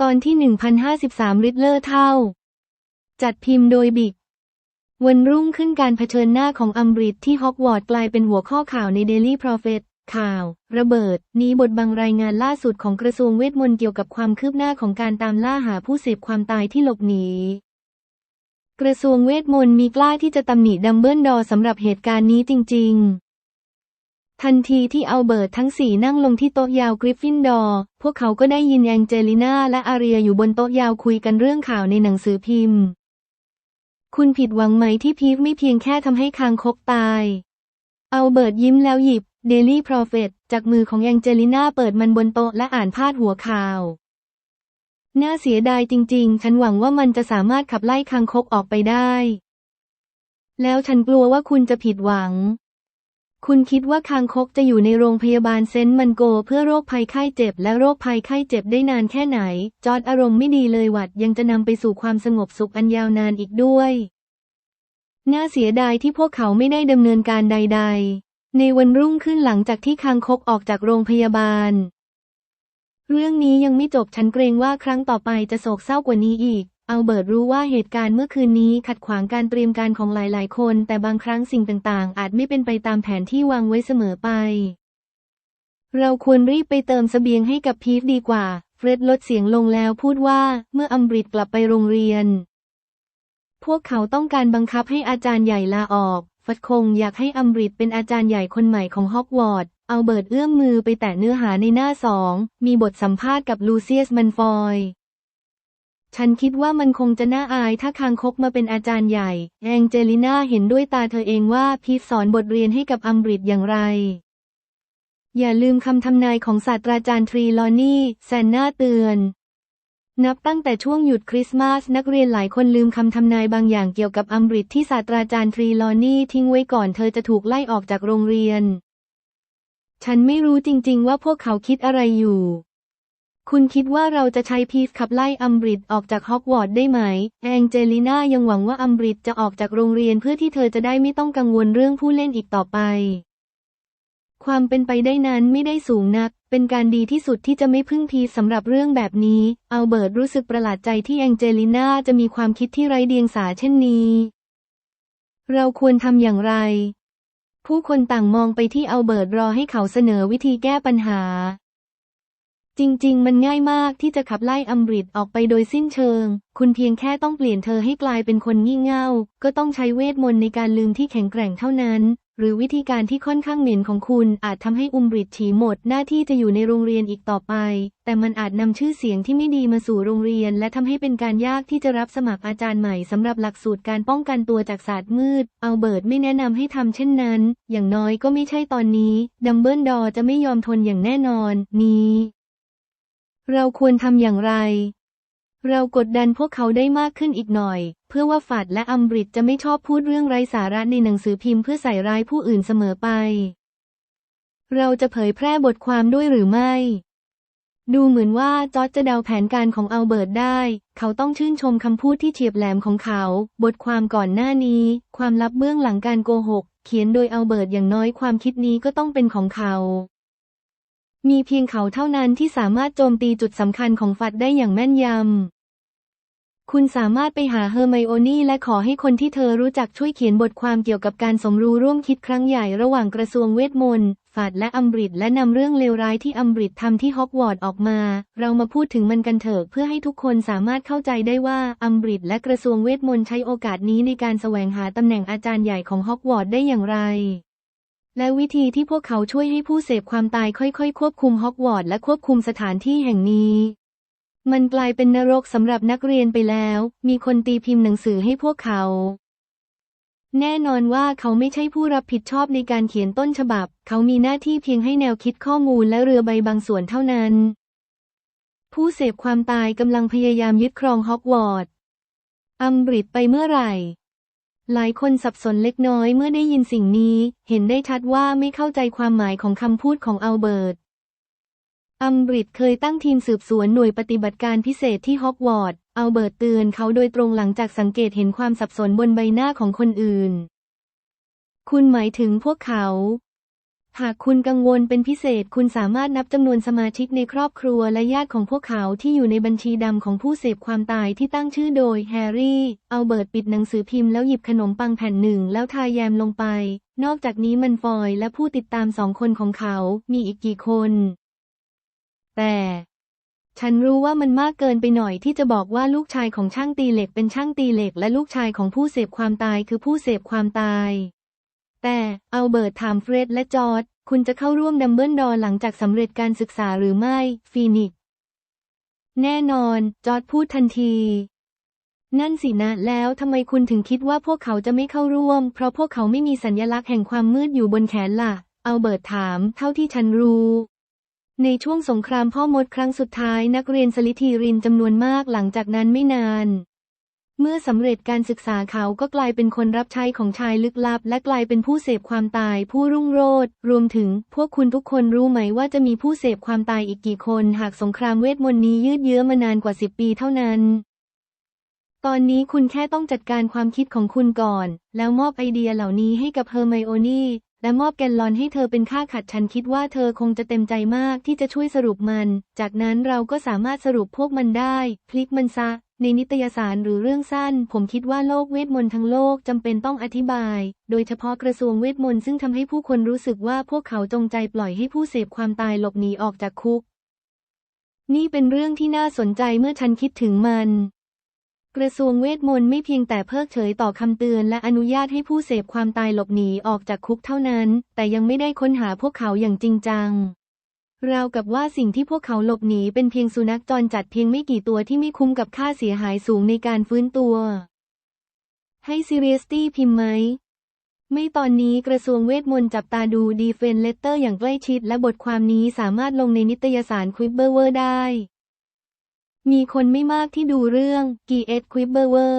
ตอนที่ 1053ริดเลอร์เท่า จัดพิมพ์โดยบิก วันรุ่งขึ้นการเผชิญหน้าของอัมบริดที่ฮอกวอตส์กลายเป็นหัวข้อข่าวในเดลี่พรอเฟตข่าว ระเบิด นี้บทบังรายงานล่าสุดของกระทรวงเวทมนต์เกี่ยวกับความคืบหน้าของการตามล่าหาผู้เสพความตายที่หลบหนี กระทรวงเวทมนต์มีกล้าที่จะตำหนิดัมเบิลดอร์สำหรับเหตุการณ์นี้จริง ๆ ทันทีที่เอัลเบิร์ตทั้งสี่นั่งลงที่โต๊ะยาวกริฟฟินดอร์ พวกเขาก็ได้ยินแองเจลิน่าและอาเรียอยู่บนโต๊ะยาวคุยกันเรื่องข่าวในหนังสือพิมพ์ คุณผิดหวังไหมที่พีฟไม่เพียงแค่ทำให้คางคกตาย เอัลเบิร์ตยิ้มแล้วหยิบเดลี่พรอเฟตจากมือของแองเจลิน่าเปิดมันบนโต๊ะและอ่านพาดหัวข่าว น่าเสียดายจริงๆ ฉันหวังว่ามันจะสามารถขับไล่คางคกออกไปได้ แล้วฉันกลัวว่าคุณจะผิดหวัง คุณคิดว่าคางคกจะอยู่ในโรงพยาบาลเซนต์มันโก เพื่อโรคภัยไข้เจ็บ และโรคภัยไข้เจ็บได้นานแค่ไหน จอดอารมณ์ไม่ดีเลยหวัดยังจะนำไปสู่ความสงบสุขอันยาวนานอีกด้วย น่าเสียดายที่พวกเขาไม่ได้ดำเนินการใด ๆ ในวันรุ่งขึ้นหลังจากที่คางคกออกจากโรงพยาบาล เรื่องนี้ยังไม่จบฉันเกรงว่าครั้งต่อไปจะโศกเศร้ากว่านี้อีก อัลเบิร์ตรู้ว่าเหตุการณ์เมื่อคืนนี้ขัดขวางการเตรียมการของหลาย ๆ คน แต่บางครั้งสิ่งต่าง ๆ อาจไม่เป็นไปตามแผนที่วางไว้เสมอไป เราควรรีบไปเติมเสบียงให้กับพีฟดีกว่า เฟร็ดลดเสียงลงแล้วพูดว่าเมื่ออัมบริดกลับไปโรงเรียน พวกเขาต้องการบังคับให้อาจารย์ใหญ่ลาออก ฟัดคงอยากให้อัมบริดเป็นอาจารย์ใหญ่คนใหม่ของฮอกวอตส์เอัลเบิร์ตเอื้อมมือไปแตะเนื้อหาในหน้าสองมีบทสัมภาษณ์กับลูเซียสมันฟอย ฉันคิดว่ามันคงจะน่าอายถ้าคางคกมาเป็นอาจารย์ใหญ่ แองเจลิน่าเห็นด้วยตาเธอเองว่าพีทสอนบทเรียนให้กับอัมบริดอย่างไร อย่าลืมคำทำนายของศาสตราจารย์ทรีลอนี่แซนน่าเตือน นับตั้งแต่ช่วงหยุดคริสต์มาสนักเรียนหลายคนลืมคำทำนายบางอย่างเกี่ยวกับอัมบริดที่ศาสตราจารย์ทรีลอนี่ทิ้งไว้ก่อนเธอจะถูกไล่ออกจากโรงเรียน ฉันไม่รู้จริง ๆ ว่าพวกเขาคิดอะไรอยู่ คุณคิดว่าเราจะใช้พีฟขับไล่อัมบริดออกจากฮอกวอตส์ได้ไหม แองเจลิน่ายังหวังว่าอัมบริดจะออกจากโรงเรียนเพื่อที่เธอจะได้ไม่ต้องกังวลเรื่องผู้เล่นอีกต่อไป ความเป็นไปได้นั้นไม่ได้สูงนัก เป็นการดีที่สุดที่จะไม่พึ่งพีฟสำหรับเรื่องแบบนี้ อัลเบิร์ตรู้สึกประหลาดใจที่แองเจลิน่าจะมีความคิดที่ไร้เดียงสาเช่นนี้ เราควรทำอย่างไร ผู้คนต่างมองไปที่อัลเบิร์ตรอให้เขาเสนอวิธีแก้ปัญหา จริง ๆ มันง่ายมากที่จะขับไล่อัมบริดออกไปโดยสิ้นเชิง คุณเพียงแค่ต้องเปลี่ยนเธอให้กลายเป็นคนงี่เง่า ก็ต้องใช้เวทมนต์ในการลืมที่แข็งแกร่งเท่านั้น หรือวิธีการที่ค่อนข้างเหม็นของคุณอาจทำให้อุมบริดฉีหมด หน้าที่จะอยู่ในโรงเรียนอีกต่อไป แต่มันอาจนำชื่อเสียงที่ไม่ดีมาสู่โรงเรียน และทำให้เป็นการยากที่จะรับสมัครอาจารย์ใหม่สำหรับหลักสูตรการป้องกันตัวจากศาสตร์มืด เอัลเบิร์ตไม่แนะนำให้ทำเช่นนั้น อย่างน้อยก็ไม่ใช่ตอนนี้ ดัมเบิลดอร์จะไม่ยอมทนอย่างแน่นอน นี้ เราควรทำอย่างไร เรากดดันพวกเขาได้มากขึ้นอีกหน่อย เพื่อว่าฝัดและอัมบริดจะไม่ชอบพูดเรื่องไร้สาระในหนังสือพิมพ์เพื่อใส่ร้ายผู้อื่นเสมอไป เราจะเผยแพร่บทความด้วยหรือไม่ ดูเหมือนว่าจอร์จจะเดาแผนการของอัลเบิร์ตได้ เขาต้องชื่นชมคำพูดที่เฉียบแหลมของเขา บทความก่อนหน้านี้ ความลับเบื้องหลังการโกหก เขียนโดยอัลเบิร์ตอย่างน้อยความคิดนี้ก็ต้องเป็นของเขา มีเพียงเขาเท่านั้นที่สามารถโจมตีจุดสำคัญของฟัดได้อย่างแม่นยำ คุณสามารถไปหาเฮอร์ไมโอนี่และขอให้คนที่เธอรู้จักช่วยเขียนบทความเกี่ยวกับการสมรู้ร่วมคิดครั้งใหญ่ระหว่างกระทรวงเวทมนต์ฟัดและอัมบริดและนำเรื่องเลวร้ายที่อัมบริดทำที่ฮอกวอตส์ออกมา เรามาพูดถึงมันกันเถอะเพื่อให้ทุกคนสามารถเข้าใจได้ว่าอัมบริดและกระทรวงเวทมนต์ใช้โอกาสนี้ในการแสวงหาตำแหน่งอาจารย์ใหญ่ของฮอกวอตส์ได้อย่างไร และวิธีที่พวกเขาช่วยให้ผู้เสพความตายค่อยๆ ควบคุมฮอกวอตส์และควบคุมสถานที่แห่งนี้ มันกลายเป็นนรกสำหรับนักเรียนไปแล้ว มีคนตีพิมพ์หนังสือให้พวกเขา แน่นอนว่าเขาไม่ใช่ผู้รับผิดชอบในการเขียนต้นฉบับ เขามีหน้าที่เพียงให้แนวคิดข้อมูลและเรือใบบางส่วนเท่านั้น ผู้เสพความตายกำลังพยายามยึดครองฮอกวอตส์อัมบริดไปเมื่อไหร่ หลายคนสับสนเล็กน้อยเมื่อได้ยินสิ่งนี้ เห็นได้ชัดว่าไม่เข้าใจความหมายของคำพูดของอัลเบิร์ต อัมบริดเคยตั้งทีมสืบสวนหน่วยปฏิบัติการพิเศษที่ฮอกวอตส์ อัลเบิร์ตเตือนเขาโดยตรงหลังจากสังเกตเห็นความสับสนบนใบหน้าของคนอื่น คุณหมายถึงพวกเขา หากคุณกังวลเป็นพิเศษคุณสามารถนับจำนวนสมาชิกในครอบครัวและญาติของพวกเขาที่อยู่ในบัญชีดำของผู้เสพความตายที่ตั้งชื่อโดยแฮร์รี่ เอาเบิร์ตปิดหนังสือพิมพ์แล้วหยิบขนมปังแผ่นหนึ่งแล้วทาแยมลงไป นอกจากนี้มันฟอยและผู้ติดตามสองคนของเขามีอีกกี่คน แต่ ฉันรู้ว่ามันมากเกินไปหน่อยที่จะบอกว่าลูกชายของช่างตีเหล็กเป็นช่างตีเหล็ก และลูกชายของผู้เสพความตายคือผู้เสพความตาย แต่เอัลเบิร์ตถามเฟร็ดและจอร์ดคุณจะเข้าร่วมดัมเบิลดอร์หลังจากสำเร็จการศึกษาหรือไม่ ฟีนิกแน่นอน จอร์ดพูดทันที นั่นสินะ แล้วทำไมคุณถึงคิดว่าพวกเขาจะไม่เข้าร่วม เพราะพวกเขาไม่มีสัญลักษณ์แห่งความมืดอยู่บนแขนล่ะ เอัลเบิร์ตถาม เท่าที่ฉันรู้ ในช่วงสงครามพ่อมดครั้งสุดท้ายนักเรียนสลิธีรินจำนวนมากหลังจากนั้นไม่นาน เมื่อสำเร็จการศึกษาเขาก็กลายเป็นคนรับใช้ของชายลึกลับ และกลายเป็นผู้เสพความตายผู้รุ่งโรจน์รวมถึง พวกคุณทุกคนรู้ไหมว่าจะมีผู้เสพความตายอีกกี่คน หากสงครามเวทมนต์นี้ยืดเยื้อมานานกว่าสิบปีเท่านั้น ตอนนี้คุณแค่ต้องจัดการความคิดของคุณก่อน แล้วมอบไอเดียเหล่านี้ให้กับเฮอร์ไมโอนี่ และมอบแกนลอนให้เธอเป็นค่าขัดฉันคิดว่าเธอคงจะเต็มใจมากที่จะช่วยสรุปมัน จากนั้นเราก็สามารถสรุปพวกมันได้ คลิกมันซะ ในนิตยสารหรือเรื่องสั้น ผมคิดว่าโลกเวทมนต์ทั้งโลกจำเป็นต้องอธิบาย โดยเฉพาะกระทรวงเวทมนต์ซึ่งทำให้ผู้คนรู้สึกว่าพวกเขาจงใจปล่อยให้ผู้เสพความตายหลบหนีออกจากคุก นี่เป็นเรื่องที่น่าสนใจเมื่อฉันคิดถึงมัน กระทรวงเวทมนต์ไม่เพียงแต่เพิกเฉยต่อคำเตือนและอนุญาตให้ผู้เสพความตายหลบหนีออกจากคุกเท่านั้น แต่ยังไม่ได้ค้นหาพวกเขาอย่างจริงจัง ราวกับว่าสิ่งที่พวกเขาหลบหนีเป็นเพียงสุนัขจรจัดเพียงไม่กี่ตัวที่ไม่คุ้มกับค่าเสียหายสูงในการฟื้นตัว ให้ซีเรียสตี้พิมพ์ไหม ไม่ตอนนี้กระทรวงเวทมนต์จับตาดูดีเฟนเลตเตอร์อย่างใกล้ชิดและบทความนี้สามารถลงในนิตยสารควิบเบอร์เวอร์ได้ มีคนไม่มากที่ดูเรื่อง g e t Quibberwer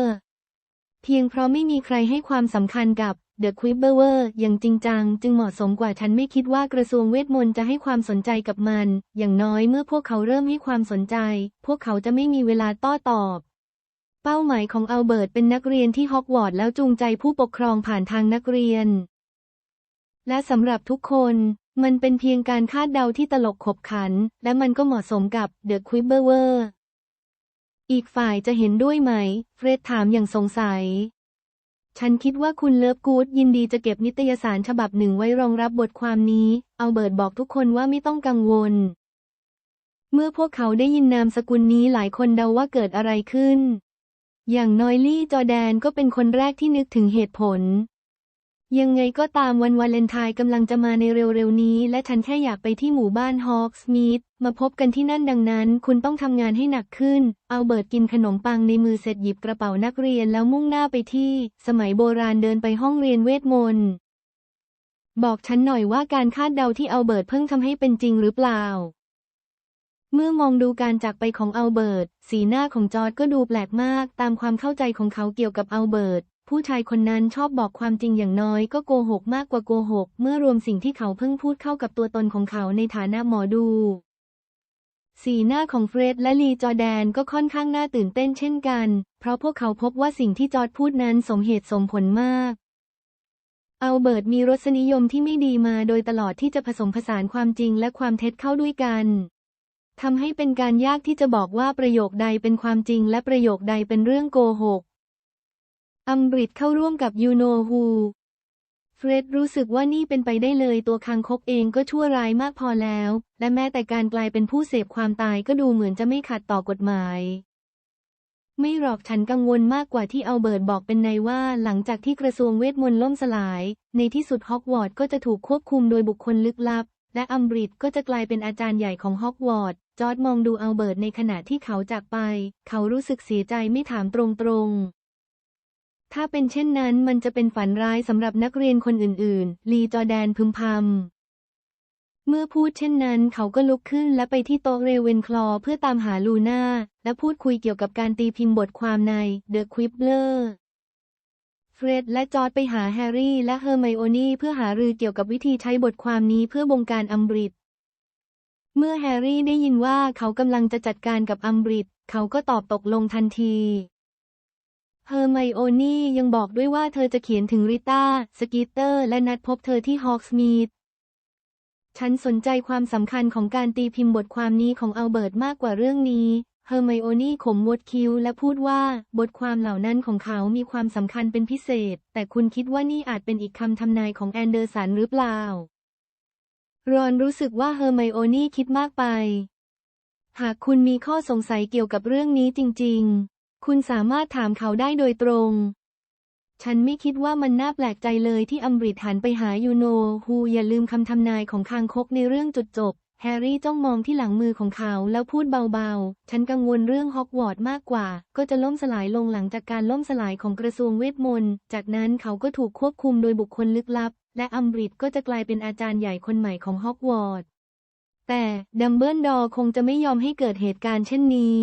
เพียงเพราะไม่มีใครให้ความสำคัญกับ The Quibberwer อย่างจริงจัง จึงเหมาะสมกว่าฉันไม่คิดว่ากระทรวงเวทมนต์จะให้ความสนใจกับมัน อย่างน้อยเมื่อพวกเขาเริ่มให้ความสนใจ พวกเขาจะไม่มีเวลาต้อตอบ เป้าหมายของอัลเบิร์ตเป็นนักเรียนที่ฮอกวอตส์แล้วจูงใจผู้ปกครองผ่านทางนักเรียน และสำหรับทุกคน มันเป็นเพียงการคาดเดาที่ตลกขบขัน และมันก็เหมาะสมกับ The Quibberwer อีกฝ่ายจะเห็นด้วยไหม เฟรดถามอย่างสงสัย ฉันคิดว่าคุณเลิฟกูดยินดีจะเก็บนิตยสารฉบับหนึ่งไว้รองรับบทความนี้ เอาเบิร์ตบอกทุกคนว่าไม่ต้องกังวล เมื่อพวกเขาได้ยินนามสกุลนี้หลายคนเดาว่าเกิดอะไรขึ้น อย่างนอยลี่จอแดนก็เป็นคนแรกที่นึกถึงเหตุผล ยังไงก็ตามวันวาเลนไทน์กำลังจะมาในเร็วๆนี้ และฉันแค่อยากไปที่หมู่บ้านฮอกสมีธมาพบกันที่นั่นดังนั้น คุณต้องทำงานให้หนักขึ้น เอาเบิร์ตกินขนมปังในมือเสร็จหยิบกระเป๋านักเรียนแล้วมุ่งหน้าไปที่ สมัยโบราณเดินไปห้องเรียนเวทมนต์บอกฉันหน่อยว่าการคาดเดาที่เอาเบิร์ตเพิ่งทำให้เป็นจริงหรือเปล่า เมื่อมองดูการจากไปของอัลเบิร์ตสีหน้าของจอร์ดก็ดูแปลกมาก ตามความเข้าใจของเขาเกี่ยวกับอัลเบิร์ต ผู้ชายคนนั้นชอบบอกความจริงอย่างน้อยก็โกหกมากกว่าโกหก เมื่อรวมสิ่งที่เขาเพิ่งพูดเข้ากับตัวตนของเขาในฐานะหมอดู สีหน้าของเฟรดและลีจอแดนก็ค่อนข้างน่าตื่นเต้นเช่นกัน เพราะพวกเขาพบว่าสิ่งที่จอร์ดพูดนั้นสมเหตุสมผลมากอัลเบิร์ตมีรสนิยมที่ไม่ดีมาโดยตลอดที่จะผสมผสานความจริงและความเท็จเข้าด้วยกันทำให้เป็นการยากที่จะบอกว่าประโยคใดเป็นความจริงและประโยคใดเป็นเรื่องโกหก อัมบริดเข้าร่วมกับยูโนฮูเฟร็ดรู้สึกว่านี่เป็นไปได้เลยตัวคังคกเองก็ชั่วร้ายมากพอแล้ว และแม้แต่การกลายเป็นผู้เสพความตายก็ดูเหมือนจะไม่ขัดต่อกฎหมาย ไม่หรอกฉันกังวลมากกว่าที่เอัลเบิร์ตบอกเป็นในว่า หลังจากที่กระทรวงเวทมนต์ล่มสลาย ในที่สุดฮอกวอตส์ก็จะถูกควบคุมโดยบุคคลลึกลับ และอัมบริดก็จะกลายเป็นอาจารย์ใหญ่ของฮอกวอตส์จอร์ดมองดูเอัลเบิร์ตในขณะที่เขาจากไป เขารู้สึกเสียใจไม่ถามตรงๆ ถ้าเป็นเช่นนั้นมันจะเป็นฝันร้ายสำหรับนักเรียนคนอื่นๆ ลีจอแดนพึมพำ เมื่อพูดเช่นนั้นเขาก็ลุกขึ้นและไปที่โต๊ะเรเวนคลอเพื่อตามหาลูน่า และพูดคุยเกี่ยวกับการตีพิมพ์บทความใน The Quibbler เฟร็ดและจอร์ดไปหาแฮร์รี่และเฮอร์ไมโอนี่เพื่อหารือเกี่ยวกับวิธีใช้บทความนี้เพื่อบงการอัมบริดเมื่อแฮร์รี่ได้ยินว่าเขากำลังจะจัดการกับอัมบริดเขาก็ตอบตกลงทันที เฮอร์ไมโอนี่ยังบอกด้วยว่าเธอจะเขียนถึงริต้า สกีเตอร์ และนัดพบเธอที่ฮอกสมีธฉันสนใจความสำคัญของการตีพิมพ์บทความนี้ของอัลเบิร์ตมากกว่าเรื่องนี้ เฮอร์ไมโอนี่ขมวดคิ้วและพูดว่าบทความเหล่านั้นของเขามีความสำคัญเป็นพิเศษ แต่คุณคิดว่านี่อาจเป็นอีกคำทำนายของแอนเดอร์สันหรือเปล่า รอนรู้สึกว่าเฮอร์ไมโอนี่คิดมากไป หากคุณมีข้อสงสัยเกี่ยวกับเรื่องนี้จริง ๆ คุณสามารถถามเขาได้โดยตรง ฉันไม่คิดว่ามันน่าแปลกใจเลยที่อัมบริดหันไปหายูโนฮูอย่าลืมคำทำนายของคางคกในเรื่องจุดจบ แฮร์รี่จ้องมองที่หลังมือของเขาแล้วพูดเบาๆ ฉันกังวลเรื่องฮอกวอตส์มากกว่า ก็จะล่มสลายลงหลังจากการล่มสลายของกระทรวงเวทมนต์ จากนั้นเขาก็ถูกควบคุมโดยบุคคลลึกลับ และอัมบริดก็จะกลายเป็นอาจารย์ใหญ่คนใหม่ของฮอกวอตส์แต่ดัมเบิลดอร์คงจะไม่ยอมให้เกิดเหตุการณ์เช่นนี้